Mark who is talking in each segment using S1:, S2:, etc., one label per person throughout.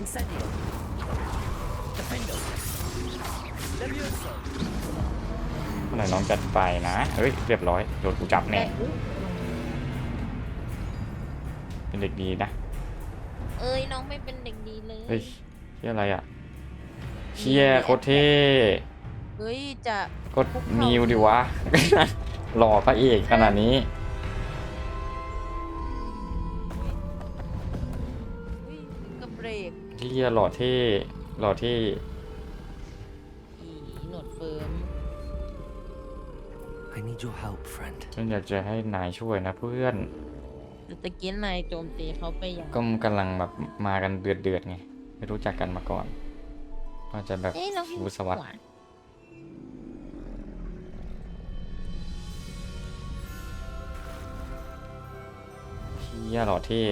S1: Incendio. Defendo. Levioso.
S2: เมื่อไหร่น้องจะไปนะ เฮ้ย เรียบร้อย โดนกูจับแน่
S3: แต่อุ๊ย
S2: เป็นเด็กดีนะ
S3: เอ้ยน้องไม่เป็นเด็กดีเลย
S2: เฮ้ยเชี่ยอะไรอะเชี่ยโคตรเท่
S3: เฮ้ยจะ
S2: กดนิวดิวะ หล่อพระเอกขนาดนี้
S3: กเชี่
S2: ยหล่อเท่หล่อเท่
S3: อีหนวดเฟิร์ม
S1: I need your help, friend.
S2: ฉันอยากจะให้นายช่วยนะเพื่อน
S3: แต่ตะกี้นายโจมตีเขาไปอย่าง
S2: ก็กำลังแบบมากันเดือดเดือดๆไง ไม่รู้จักกันมาก่อนก็จะแบบ
S3: เอ้ยเราเห็น
S2: วูสวัสด
S3: ขวาน
S2: เชี่ยหล่อเท่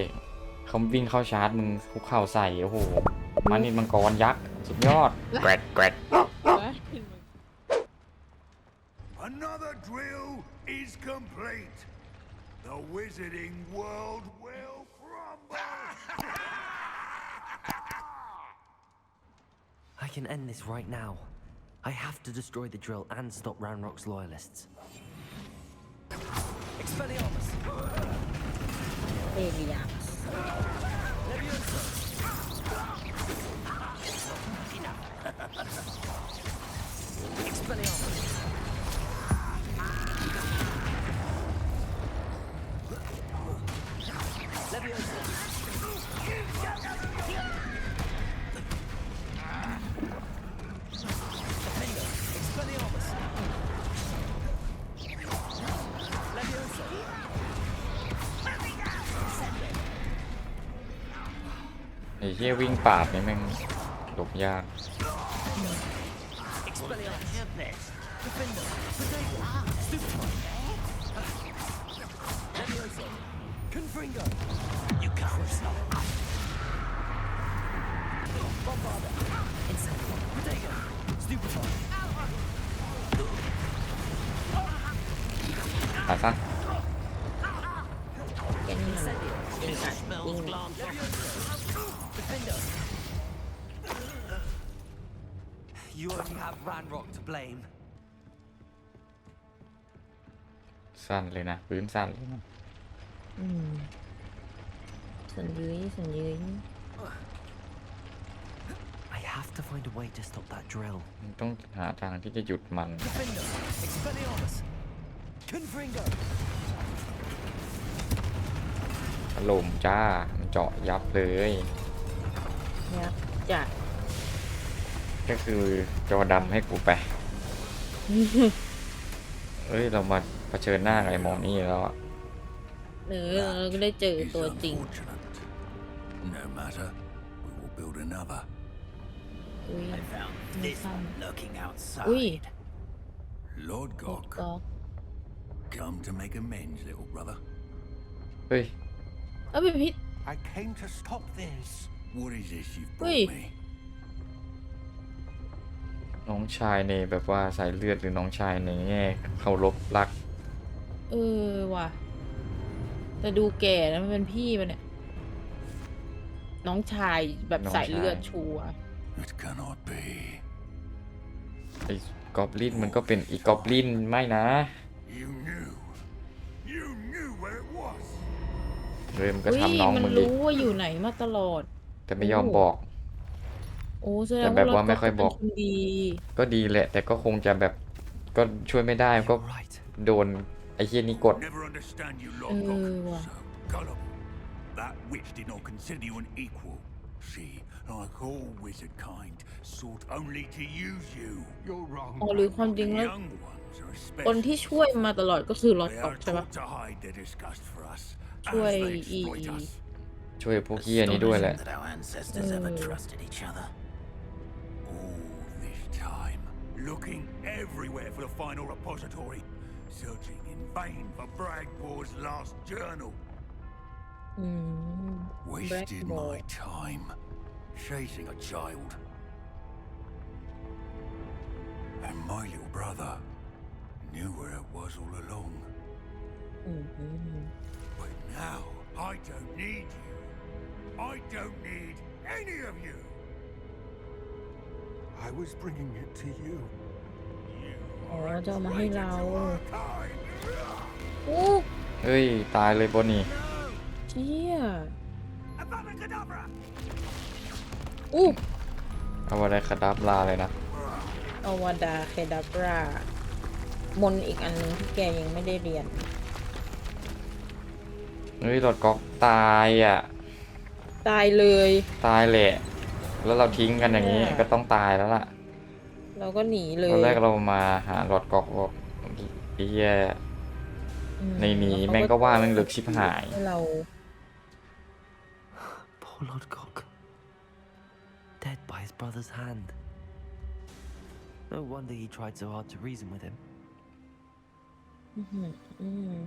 S2: เขาวิ่งเข้าชาร์จมึงคุกเข่าใส่ โอ้โห มานิดมังกรยักษ์ สุดยอด แกรดแกรด
S4: Another drill is complete. The wizarding world will crumble.
S1: I can end this right now. I have to destroy the drill and stop Ranrock's loyalists. Expelliarmus!
S3: เ เชี่
S2: ยวิ่งปาดนี่แม่งหลบยาก
S1: Expelliarmus! Defendo! Potato! Stupefy! Levioso! Confringo! You only have Ranrock to blame.
S2: สั้นเลยนะพื้นสั้นเลยนะ
S3: อืมสันยืยสันยืย
S1: I have to find a way to stop that drill.
S2: มึงต้องหาทางที่จะหยุดมัน
S1: Defendo! Expelliarmus! Confringo!
S2: ถล่มจ้ามันเจาะยับเลย
S3: เนี่ยจัด
S2: ก็คือจอดำให้กูไป เอ้ย เรามาเผชิญหน้ากับไอ้หมอนี่แล้วอะ
S3: เออเราก็ได้เจอ
S4: Is
S3: ตัวจริง
S4: unfortunate. No matter, we will build another.
S3: อุ้ย
S5: found
S3: this
S5: one lurking outside.
S3: อุ้ย
S4: Lord
S3: ก็
S4: Gok, come to make amends, little brother.
S2: เฮ้ย
S3: เอ้าเป็นพิษ
S4: I came to stop this. What is this you've
S3: Ui.
S4: brought me?
S2: น้องชายในแบบว่าสายเลือดหรือน้องชายในแง่เคารพรัก
S3: เออว่ะ แต่ดูแก่นะมันเป็นพี่มันเนี่ย น้องชายแบบ
S2: น้อง
S3: สายเลือด
S2: ชาย
S3: ชัวร์
S4: It cannot be.
S2: ไอ้กอบลินมันก็เป็นอีกกอบลินไม่นะ
S4: You knew. You knew where it was.
S2: เลยมันก็
S3: อุ้ย
S2: ทำน้อง
S3: มัน
S2: มึงดิ
S3: รู้ว่าอยู่ไหนมาตลอด
S2: แต่ไม่ยอมบอก
S3: โอ้แสด
S2: แต่
S3: ง
S2: แบบ
S3: ว่า
S2: ว่าไม่ค่อยบอก
S3: เป็นคนดี
S2: ก็ดีแหละ แต่ก็คงจะแบบก็ช่วยไม่ได้ก็
S1: You're right.
S2: โดนไอ้เฮียนี่กด
S4: Never understand you,
S3: Uh,
S4: Lord Gok.
S3: what?
S4: So gullible. That witch did not consider you an equal. She, like all wizard kind, sought only to use you. You're wrong.
S3: อ๋อหรือความจริง
S4: The
S3: แล้ว
S4: young ones are
S3: คนที่
S4: especially
S3: ช่วยมาตลอดก็คือลอต
S4: They
S3: ต็อก
S4: are
S3: ใช่ปะ
S4: taught to hide their disgust for us as
S3: ช่วย
S4: they
S3: อี
S4: exploit us.
S2: ช่วยพวกเฮียนี้ด้วยแหละ
S5: Astonishing that our ancestors ever
S3: Oh.
S5: trusted each other.
S4: Looking everywhere for the final repository. Searching in vain for Bragpore's last journal.
S3: Mm,
S4: Wasted my time chasing a child. And my little brother knew where it was all along.
S3: Mm -hmm.
S4: But now I don't need you. I don't need any of you.
S6: I was bringing it to you.
S4: You
S3: อ๋อ
S4: are a
S3: จะเอามาให้เรา
S4: traitor to our kind.
S3: อู้
S2: เฮ้ย ตายเลยบนนี่
S3: เชี่ย
S4: Avada Kedavra!
S3: อู้
S2: เอาอะไรคาดับลาเลยนะ
S3: อวดาเคดับรามนต์อีกอันหนึงที่แกยังไม่ได้เรียน
S2: เฮ้ยหลอดก๊อกตายอะ
S3: ตายเลย
S2: ตายแหละ แล้วเราทิ้งกันอย่างนี้
S3: เนี่ย
S2: ก็ต้องตายแล้วล่ะ
S3: เราก็หนีเลย
S2: ตอนแรกเรามาหาหลอดก๊อกบอกไอ้เหี้ย
S3: อืม
S2: ในนี้
S3: ล้วเข
S2: แม่งก็ว่าแม่งลึกชิบหาย
S3: ให้เรา
S1: Poor Lodgok. Dead by his brother's hand. No wonder he tried so hard to reason with him.
S3: อื้อหืออืม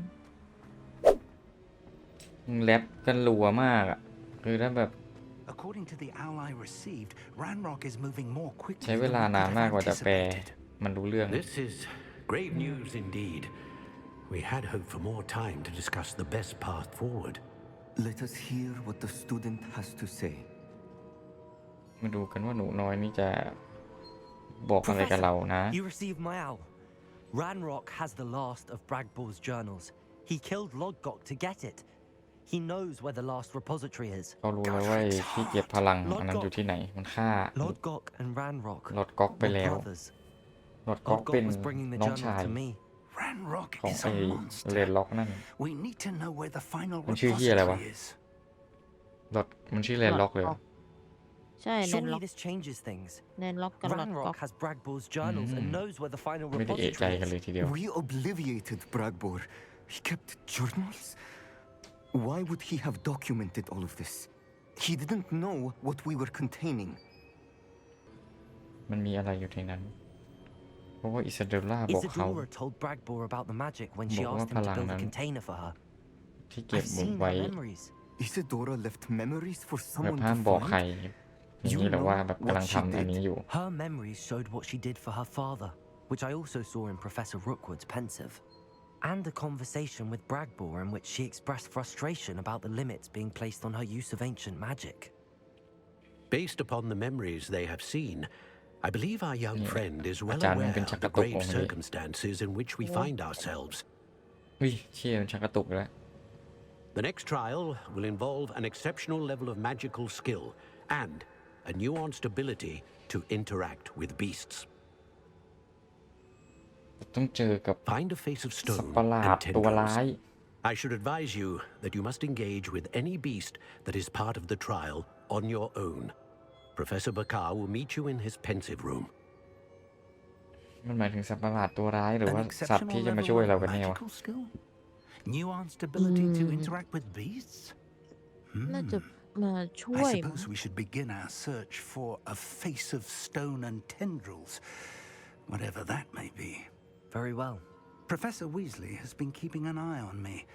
S2: มึงแรปกันรัวมากอะ คือถ้าแบบ
S5: According to the owl I received, Ranrock is moving more quickly
S2: ใช้เว
S5: than
S2: ลา
S5: we
S2: นาน
S5: could
S2: มาก
S5: have
S2: กว่าจะแปล
S5: anticipated.
S2: มันรู้เรื่อง
S7: This is grave news indeed. We had hoped for more time to discuss the best path forward.
S6: Let us hear what the student has to say.
S2: มาดูกันว่าหนูน้อยนี่จะบอกอะไรกับเรานะ
S1: You received my owl. Ranrock has the last of Bragbor's journals. He killed Lodgok to get it. He knows where the last repository is.
S2: เขารู้แล้วว่าไอ้ที่เก็บพลังอันนั้นอยู่ที่ไหน มันฆ่า
S1: Lodgok and Ranrock
S2: หลอดก๊อกไป
S1: were
S2: แล้ว
S1: brothers.
S2: หลอดก๊อกเป็น
S1: Lodgok was bringing the
S2: น้อง
S1: journal
S2: ชาย
S1: to me.
S5: Ranrock
S2: ของ
S5: is
S2: ไอ้
S5: a
S2: เร
S5: monster.
S2: นล็อกนั่น
S5: We need to know where the final
S2: มันชื่อเหี้ยอะไรวะ
S5: repository is.
S2: หลอดมันชื่อเรนล็อกเลยเหรอ
S3: ใช่แนนล็
S1: Surely
S3: อก
S1: this changes things.
S3: แนนล็อกกับหลอดก๊อก
S1: Ranrock has Bragbor's journals and
S2: Mm.
S1: knows where the final
S2: ไม่ได้เอะใจ
S1: repository
S2: กันเลย
S1: is.
S2: ทีเดียว
S6: We obliviated Bragbor. He kept journals? Why would he have documented all of this? He didn't know what we were containing.
S2: มันมีอะไรอยู่ในนั้น เพราะว่าอิซาเดลล่าบอกเขา
S1: Isadora told Bragbor about the magic when she
S2: บอกว่า
S1: asked him to
S2: พลัง
S1: build
S2: นั้
S1: a
S2: น
S1: container for her.
S2: ที่เก็บ
S1: I've
S2: บุก
S1: seen
S2: ไว้
S1: her memories.
S6: Isadora left memories for
S2: แบบ
S6: someone
S2: ห้าม
S6: to
S2: บอกใคร
S6: find?
S2: อย่างนี้แหละว่าแบบกำลังทำอันนี้อยู่
S1: Her memories showed what she did for her father, which I also saw in Professor Rookwood's pensive. and a conversation with Bragbor in which she expressed frustration about the limits being placed on her use of ancient magic.
S7: Based upon the memories they have seen, I believe our young
S2: yeah.
S7: friend is well aware of the grave circumstances in which we yeah. find ourselves. the next trial will involve an exceptional level of magical skill and a nuanced ability to interact with beasts.
S2: ต้องเจอกับ
S7: Find a face of
S2: สัต
S7: stone
S2: ว์ประหลาด
S7: and
S2: ตัวร้าย
S7: tendrils. I should advise you that you must engage with any beast that is part of the trial on your own. Professor Bakar will meet you in his pensive room.
S2: มันหมายถึงสัตว์ประหลาดตัวร้ายหรือ
S5: An
S2: ว่าสัตว์
S5: exceptional
S2: ที่จะมา
S5: level
S2: ช่วย
S5: of
S2: เรากันแน่วะ
S5: magical skill? Nuanced ability to interact with beasts?
S3: น่าจะมาช่ว
S5: I
S3: ย
S5: suppose we should begin our search for a face of stone and tendrils, whatever that may be.
S1: Very well.
S5: Professor Weasley has been keeping an eye on me.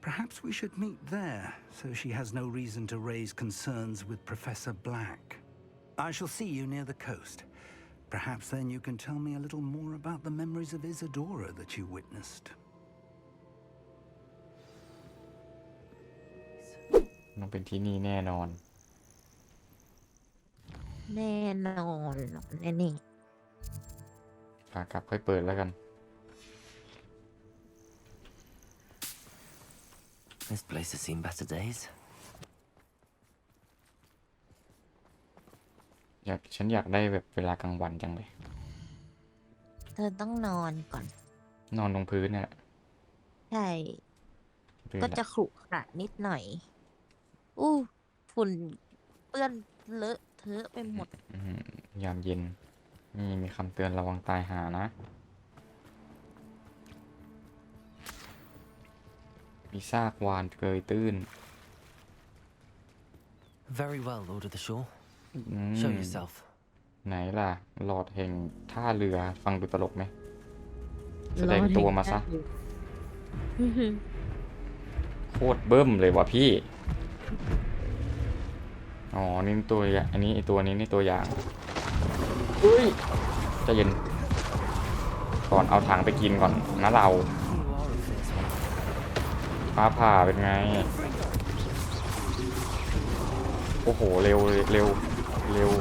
S5: Perhaps we should meet there, so she has no reason to raise concerns with Professor Black. I shall see you near the coast. Perhaps then you can tell me a little more about the memories of Isadora that you witnessed.
S2: ต้องเป็นที่นี่แน่นอน
S3: แน่นอนแน่นี่
S2: ขากลับค่อยเปิดแล้วกัน
S1: This place has seen better days.
S2: อยากฉันอยากได้แบบเวลากลางวันจังเลย
S3: เธอต้องนอนก่อน
S2: นอนตรงพื้นเนี่ย
S3: ใช่
S2: พื้น
S3: ก็
S2: แหละ
S3: จะขรุขระนิดหน่อย อู้ฝุ่นเปื้อนเลอะเทอะไปหมด
S2: อื้อหือยามเย็น นี่มีคำเตือนระวังตายหานะ มีซากวานเกยตื้น
S1: Very well, Lord of the Shore.
S2: อืม
S1: Show yourself.
S2: ไหนล่ะ หลอดแห่งท่าเรือฟังดูตลกไหม แสดงตัวมาซะโคตรเบิ้มเลยวะพี่ อ๋อ นี่ตัวอย่างอันนี้ไอตัวนี้นี่ตัวอย่างอุ้ยใจะเย็น ก่อนเอาถังไปกินก่อนนะเรา ฟ้าผ่าเป็นไง โอ้โห เร็ว เร็ว เร็ว
S3: เร็ว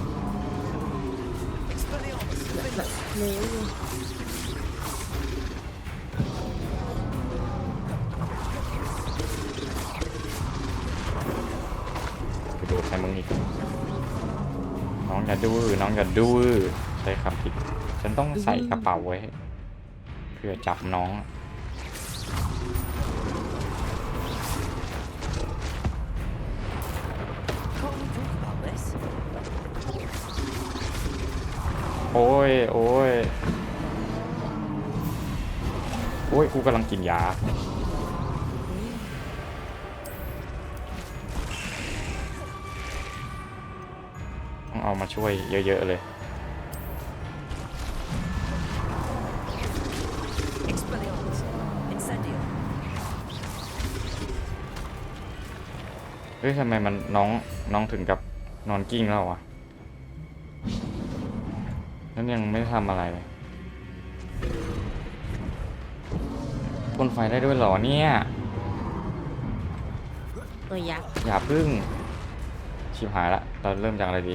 S2: กระโดดใส่มึงอีก น้องอย่าดื้อน้องอย่าดื้อใช้คำผิดฉันต้องใส่กระเป๋าไว้ เพื่อจับน้อง โอ้ย โอ้ย โอ้ย กูกำลังกินยา ต้องเอามาช่วยเยอะ ๆ เลย เฮ้ยทำไมมันน้องน้องถึงกับนอนกิ้งแล้ววะ นั่นยังไม่ทำอะไรเลยพ่นไฟได้ด้วยเหรอเนี่ย
S3: ตัวยักษ์
S2: อย่าพึ่ง ชิบหายละ เราเริ่มจากอะไรดี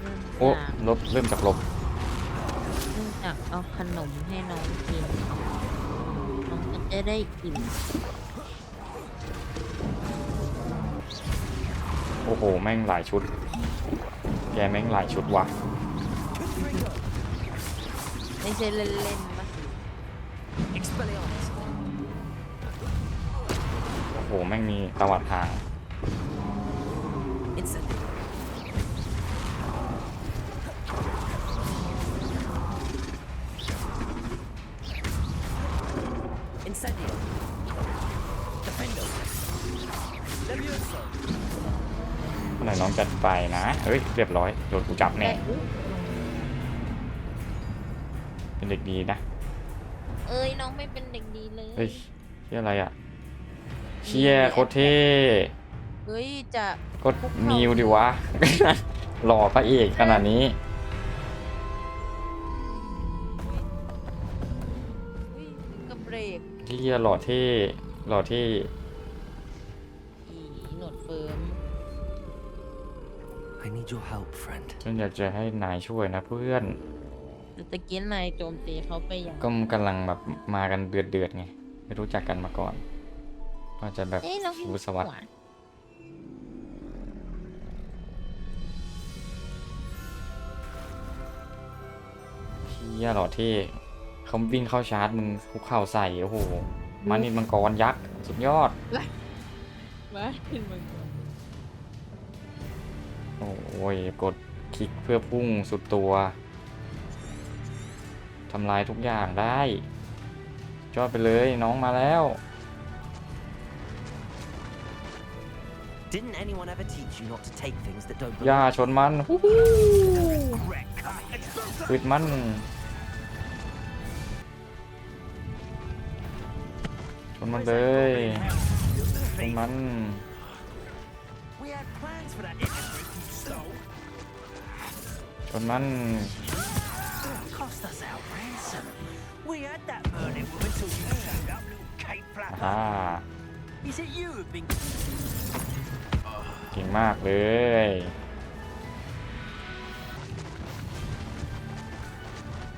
S3: เริ่ม
S2: โอ้
S3: จาก
S2: ลบเริ่มจากลบ
S3: เริ่มจากเอาขนมให้น้องกินน้องก็จะได้อิ่ม
S2: โอ้โห แม่งหลายชุด แกแม่งหลายชุดว่ะ
S3: ไม่ใช่เล่นๆปะ
S1: Expelliarmus.
S2: โอ้โหแม่งมีตวัดทาง
S1: Incendio. Incendio. Defendo. Levioso.
S2: เมื่อไหร่น้องจะไปนะ เฮ้ย เรียบร้อย โดนกูจับแน่
S3: แต่อุ๊ย
S2: เป็นเด็กดีนะ
S3: เอ้ยน้องไม่เป็นเด็กดีเลย
S2: เฮ้ยเชี่ยอะไรอะเชี่ยโคตรเท่
S3: เฮ้ยจะ
S2: ก็นิวดิวะ หล่อพระเอกขนาดนี้
S3: เฮ้ยกระเบรก
S2: เชี่ยหล่อเท่หล่อเท่
S3: อีหนวดเฟิร์ม
S1: I need your help, friend.
S2: ฉันอยากจะให้นายช่วยนะเพื่อน
S3: แต่ตะกี้นายโจมตีเขาไปอย่าง
S2: ก็กำลังแบบมากันเดือดเดือดๆไงไม่รู้จักกันมาก่อนก็จะแบบ
S3: เอ้ยน้องให้
S2: รู้สวัสดิ์
S3: หวาน
S2: เชี่ยหล่อเท่เขาวิ่งเข้าชาร์จมึงคุกเข่าใส่โอ้โหมานินมังกรยักษ์สุดยอด
S3: มาเป็นมังกร
S2: โอ้ยกดคลิกเพื่อพุ่งสุดตัว ทำลายทุกอย่างได้จอดไปเลยน้องมาแล้ว
S1: Didn't anyone ever teach you not to take things that don't
S2: อย่า
S1: belong?
S2: ชนมันฮู้ฮู้ปิดมัน ชนมันเลยชนมัน
S4: We had plans for that immigrant you stole.
S2: ชนมัน
S4: Cost us our ransom. We had that Merlin woman till you turned up, little Kate
S2: อ่า
S4: Flapper. Is it you who've been
S2: เก่งมากเลย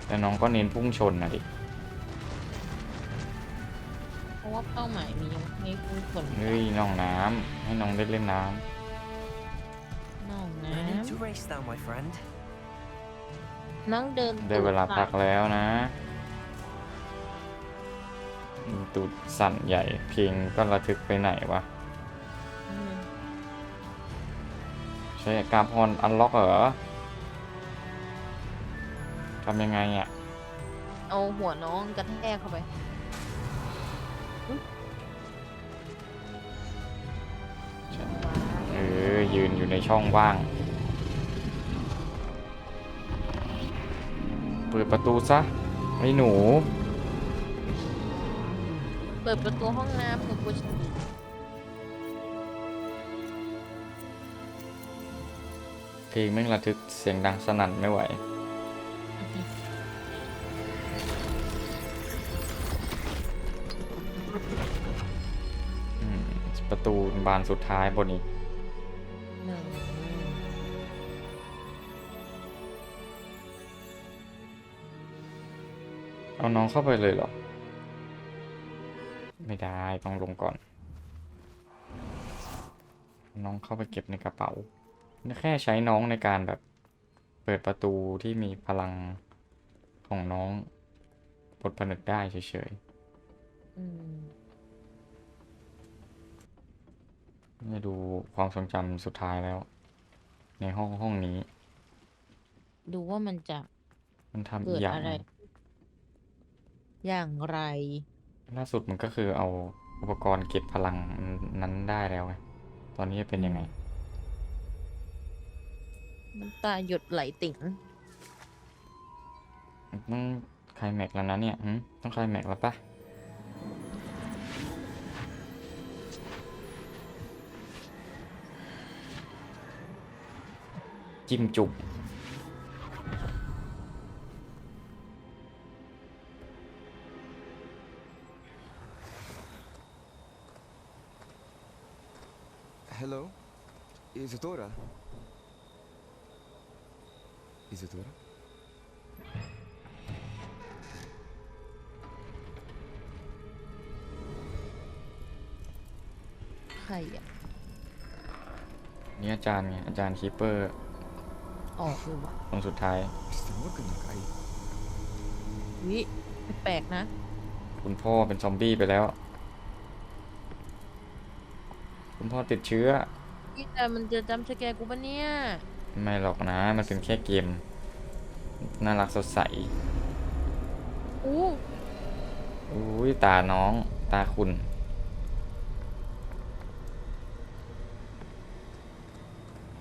S2: แต่น้องก็เน้นพุ่งชนนะดิ
S3: เพราะว่าเป้าหมายมีให้ผู้คน
S2: เฮ้ยน้องน้ำให้น้องได้เล่นน้
S3: น้องน้
S1: No need to race now, my friend. ำ
S3: น้องเดินำ
S2: ได้เวลาพักแล้วนะ ตูดสั่นใหญ่เพลงก็ระทึกไปไหนวะ
S3: อืม
S2: ใช้การพรอันล็อกเหรอทำยังไงอะ
S3: เอาหัวน้องกระแทกเข้าไป
S2: เออยืนอยู่ในช่องว่าง เปิดประตูซะไอ้หนู
S3: เปิดประตูห้องน้ำหนูกูฉี่
S2: เพลงแม่งระทึกเสียงดังสนั่นไม่ไหวอืมประตูบานสุดท้ายบนนี้ เอาน้องเข้าไปเลยเหรอ ไม่ได้ต้องลงก่อน น้องเข้าไปเก็บในกระเป๋า แค่ใช้น้องในการแบบ เปิดประตูที่มีพลังของน้องปลดผนึกได้เฉย
S3: อืม
S2: ๆนี่ดูความทรงจำสุดท้ายแล้ว ในห้องห้องนี้
S3: ดูว่ามันจะ
S2: มันทำ
S3: เกิ
S2: อี
S3: ด
S2: กอย่าง
S3: อะไร
S2: หนึ่ง
S3: อย่างไร
S2: ล่าสุดมันก็คือเอาอุปกรณ์เก็บพลังนั้นได้แล้วไงตอนนี้จะเป็นยังไง
S3: น้ำตาหยดไหลติ่ง
S2: ต้องไคลแม็กซ์แล้วนะเนี่ยหึต้องไคลแม็กซ์แล้วปะจิ้มจุก
S6: Hello? Isadora? Isadora?
S3: ใครอะ
S2: นี่อาจารย์ไงอาจารย์คีเปอร์
S3: ออกคือวะ
S2: คนสุดท้าย
S6: Mr. Morgan, I...
S3: วิแปลกๆนะ
S2: คุณพ่อเป็นซอมบี้ไปแล้ว คุณพ่อติดเชื้อ
S3: นี่แต่มันจะจำสแกร์กูปะเนี่ย
S2: ไม่หรอกนะมันเป็นแค่เกม น่ารักสดใส
S3: อู้
S2: อุ้ยตาน้องตาคุณ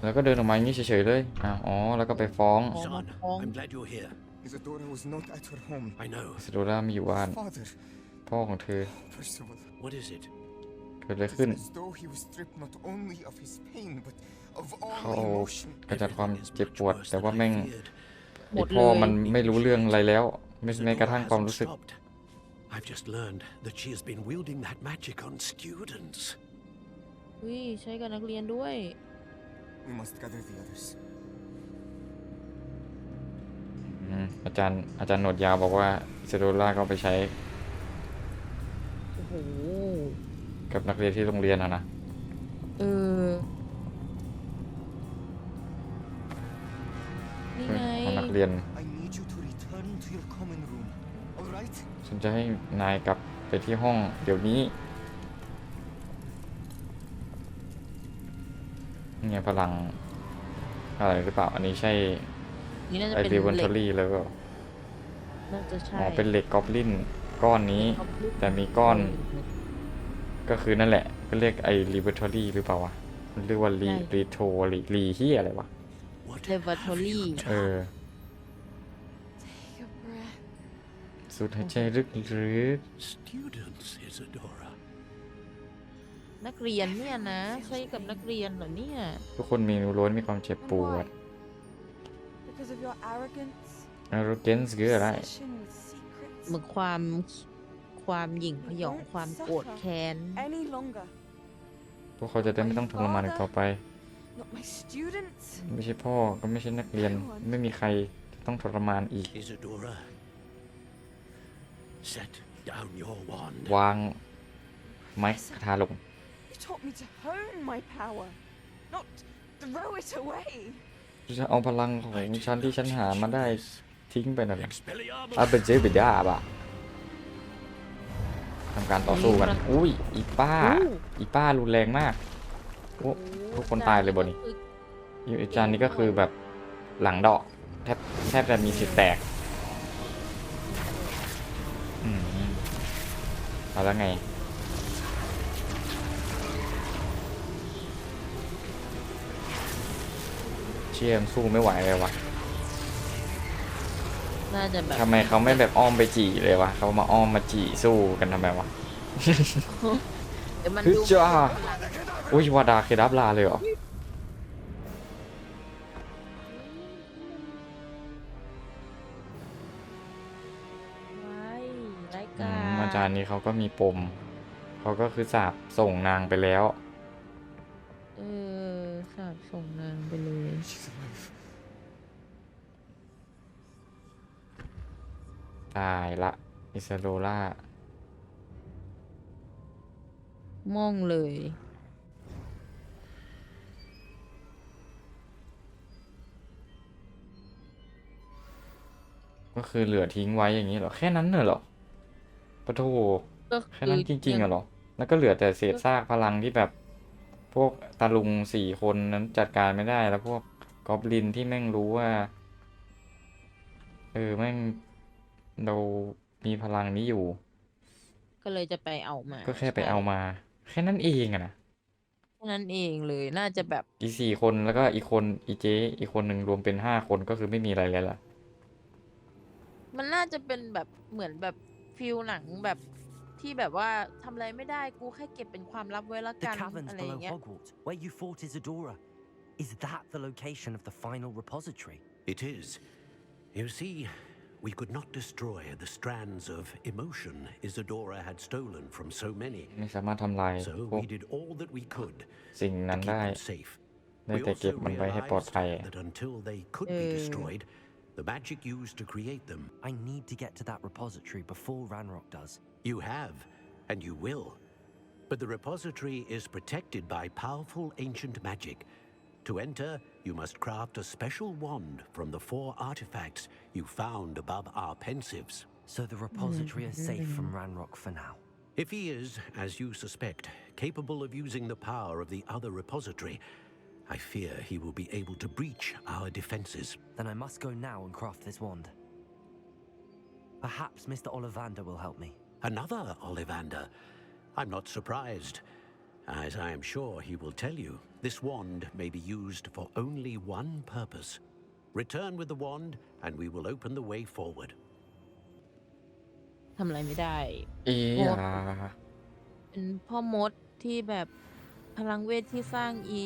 S2: แล้วก็เดินออกมาอย่างนี้เฉยๆเลยอ้าวอ๋อ แล้วก็ไปฟ้อง
S7: Son,
S3: Mom.
S7: I'm glad you're here.
S6: Isadora was not at her home.
S7: I know.
S2: สโดราไม่อยู่บ้าน
S6: Father,
S2: พ่อของเธอ
S6: Percival,
S7: What is it?
S2: เกิดอะไร
S6: it
S2: ขึ้น
S6: is as though he was stripped not only of his pain, but of
S2: เขา
S6: all
S2: เอา
S6: emotion.
S2: กระจัดความ
S7: Everything is
S2: เจ็บ
S7: much
S2: ปวด
S7: worse
S2: แต่
S7: than
S2: ว่า
S7: I
S2: แม่ง
S7: feared.
S3: หม
S2: ไอ
S3: ด
S2: พ่อ
S3: เลย
S2: มันไม่รู้เรื่องอะไรแล้ว ไม่แม้กระ
S7: Isadora
S2: ทั่งความ
S7: hasn't
S2: รู้สึก
S7: stopped. I've just learned that she has been wielding that magic on students.
S3: วิใช้กับนักเรียนด้วย
S6: We must gather the others.
S2: อืมอาจารย์อาจารย์หนวดยาวบอกว่าสโดราก็เอาไปใช้ กับนักเรียนที่โรงเรียนอะนะ
S3: เออ นี่ไง
S2: ของนักเรียน
S6: I need you to return to your common room. All right?
S2: ฉันจะให้นายกลับไปที่ห้องเดี๋ยวนี้นี่ไงพลัง อะไรหรือเปล่า อันนี้ใช่
S3: นี่น่าจะ
S2: ไอ
S3: เป็น
S2: เดวัน
S3: เห
S2: ท
S3: ล็
S2: อกรี่แล้วก็
S3: น่าจะใช่
S2: อ๋อเป็นเหล็กกอบลินก้อนนี้ แต่มีก้อน ก็คือนั่นแหละ ก็เรียกไอรีเวอร์ทอรี่หรือเปล่าวะ มันเรียกว่า รีรีโทรีรีที่อะไรวะ
S7: What
S3: Lavatory.
S7: have you
S2: เอ
S7: done?
S2: อสุดหายใจลึก
S7: Students, Isadora.
S3: นักเรียนเนี่ยนะ ใช้กับนักเรียนเหรอเนี่ย
S2: ๆทุกคนมีล้วนมีความเจ็บปวด
S8: Because of your arrogance,
S2: arrogance คืออะไร
S8: obsession with secrets,
S3: เหมือนความ ความหยิ่งพยองความโกรธแค้น
S8: any longer.
S2: พวกเขาจะได้ไม่ต้องทรมานอีกต่อไป
S8: Not my students.
S2: ไม่ใช่พ่อก็ไม่ใช่นักเรียน ไม่มีใครจะต้องทรมานอีก
S7: Isadora. Set down your wand.
S2: วางไม้คาถาลง
S8: You taught me to hone my power, not throw it away.
S2: จะเอาพลังของฉันที่ฉันหามาได้ทิ้งไปนั่นแหละ
S7: Expelliarmus.
S2: อาเบเจบิดาบะ ทำการต่อสู้กันอุ้ยอีป้า
S3: อู้
S2: อีป้ารุนแรงมากโอ้ทุกคนตายเลยบนี่อีอาจารย์นี่ก็คือแบบหลังดอกแทบแทบจะมีสิทธิ์แตกอืมเอาแล้วไงเชี่ยมนสู้ไม่ไหวเลยวะ
S3: น่าจะแบบ
S2: ทำไมเขาไม่แบบอ้อมไปจี่เลยวะเขามาอ้อมมาจี่สู้กันทำไมวะ
S3: เดี๋ยวมัน
S2: ฮึ
S3: ดู
S2: จ้าอุ้ยวาดาเคดับลาเลยเหรอ
S3: ไว้ไร้
S2: อื
S3: กาม
S2: อาจารย์นี้เขาก็มีปม เขาก็คือสาบส่งนางไปแล้ว
S3: อิ
S2: ซาโดล่า
S3: ม่องเลย
S2: ก็คือเหลือทิ้งไว้อย่างนี้เหรอ แค่นั้นเหรอปะโท
S3: ก็
S2: แค่นั้นจริงๆ
S3: ยั
S2: อะเหรอ แล้วก็เหลือแต่เศษซากพลังที่แบบ พวกตาลุงสี่คนนั้นจัดการไม่ได้ แล้วพวกกอบลินที่แม่งรู้ว่า เออ แม่งเรา มีพลังนี้อยู่
S3: ก็เลยจะไปเอามา
S2: ก็แค่ไป
S3: ใช่
S2: เอามา แค่นั้นเองอะนะ
S3: แค่นั้นเองเลยน่าจะแบบ
S2: อีสี่คนแล้วก็อีกคนอีเจอีกคนหนึ่งรวมเป็นห้าคนก็คือไม่มีอะไรเลยล่ะ
S3: มันน่าจะเป็นแบบเหมือนแบบฟิลหนังแบบที่แบบว่าทำอะไรไม่ได้กูแค่เก็บเป็นความลับไว้ละ
S1: The
S3: กัน
S1: caverns
S3: อะไรอย่าง
S1: below
S3: เงี้ย
S1: Hogwarts, where you fought Isadora. Is that the location of the final repository?
S7: It is. You see, we could not destroy the strands of emotion Isadora had stolen from so many.
S2: ไม่สามารถทำลาย
S7: So
S2: พวก
S7: we did all that we could
S2: สิ่ง
S7: to
S2: นั้น
S7: keep
S2: ได้
S7: them safe.
S2: ได้
S7: We
S2: แต่เก็บ
S7: also
S2: มันไว้ให้ปลอด
S7: realized
S2: ภัย
S7: that until they could be
S3: Uh.
S7: destroyed, the magic used to create them,
S1: I need to get to that repository before Ranrock does.
S7: you have, and you will. But the repository is protected by powerful ancient magic. to enter, you must craft a special wand from the four artifacts you found above our pensives.
S1: So the repository is safe mm-hmm. from Ranrock for now.
S7: If he is, as you suspect, capable of using the power of the other repository, I fear he will be able to breach our defenses.
S1: Then I must go now and craft this wand. Perhaps Mr. Ollivander will help me.
S7: Another Ollivander. I'm not surprised. As I am sure he will tell you, this wand may be used for only one purpose. Return with the wand, and we will open the way forward.
S3: ทำอะไรไม่ได้
S2: เอี
S3: โอ้
S2: ย
S3: เป็นพ่อมดที่แบบพลังเวทที่สร้างอี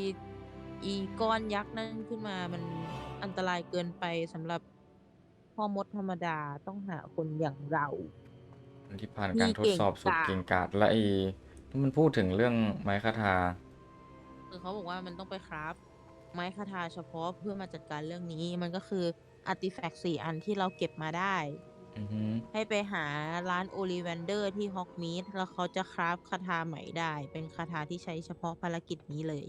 S3: อีก้อนยักษ์นั่นขึ้นมามันอันตรายเกินไปสำหรับพ่อมดธรรมดาต้องหาคนอย่างเรา
S2: ที่ผ่าน
S3: มี
S2: การทดสอบ
S3: เก่ง
S2: สุด
S3: กาจ
S2: เก่งกาจและไอ้ที่ มันพูดถึงเรื่องไม้คาทา
S3: คือเขาบอกว่ามันต้องไปคราฟไม้คาถาเฉพาะเพื่อมาจัดการเรื่องนี้ มันก็คืออาร์ติแฟกต์สี่อันที่เราเก็บมาได้
S2: อือฮึ
S3: ให้ไปหาร้านโอลิเวนเดอร์ที่ฮอกมีดแล้วเขาจะคราฟคาถาใหม่ได้ เป็นคาถาที่ใช้เฉพาะภารกิจนี้เลย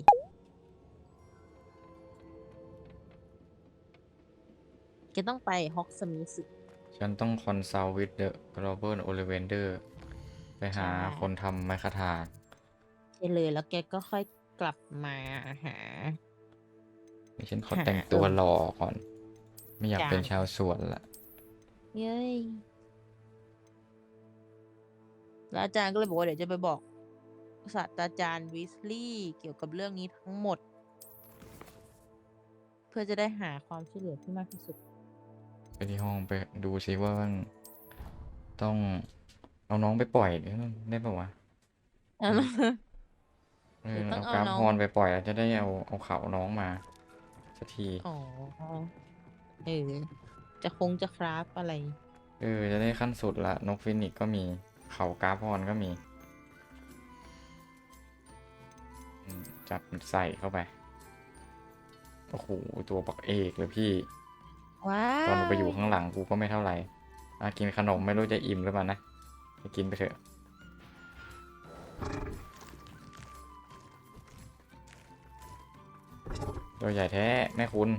S3: จะต้องไปฮอกสมิส
S2: ฉันต้องคอนซัลท์วิดเดอะโรเบิร์ตโอลิเวนเดอร์ ไปหา
S3: ใช่
S2: คนทำไม้คาทา
S3: ไปเลยแล้วแกก็ค่อยกลับมาหา
S2: เดี๋ยวฉันขอ
S3: หา
S2: แต่งตัว
S3: เออ
S2: หล่อก่อน ไม่อยาก
S3: จ้ะ
S2: เป็นชาวสวนละ
S3: เย้ยแล้วอาจารย์ก็เลยบอกว่าเดี๋ยวจะไปบอกศาสตราจารย์วิสลีย์เกี่ยวกับเรื่องนี้ทั้งหมด เพื่อจะได้หาความช่วยเหลือที่มากที่สุด
S2: ไปที่ห้องไปดูซิว่ามันต้อง เอาน้องไปปล่อยได้ปะวะเออ
S3: เดี๋ยวต้อ
S2: เอา
S3: งเอา
S2: กราฟ
S3: น้อง
S2: พรไปปล่อยแล้วจะได้เอาเอาเขาน้องมาสักที
S3: อ๋อเออจะคงจะคราฟอะไร
S2: เออ จะได้ขั้นสุดละนกฟินิกซ์ก็มี เขากราฟพรก็มีอืมจับใส่เข้าไป โอ้โห ตัวปักเอกเลยพี่
S3: ว้า
S2: ตอนมันไปอยู่
S3: ว
S2: ข้างหลังกูก็ไม่เท่าไหร่อากินขนมไม่รู้จะอิ่มหรือเปล่านะไป กินไปเถอะตัวใหญ่แท้ แม่คุณ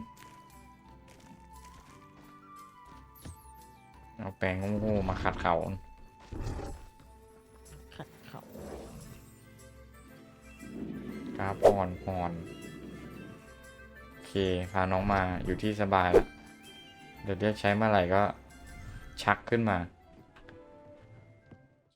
S2: เอาแปรงโง่ๆมาขัดเขา
S3: ขัดเขา
S2: กราฟพรพรโอเค พาน้องมาอยู่ที่สบายแล้ว เดี๋ยวเรียกใช้เมื่อไหร่ก็ชักขึ้นมา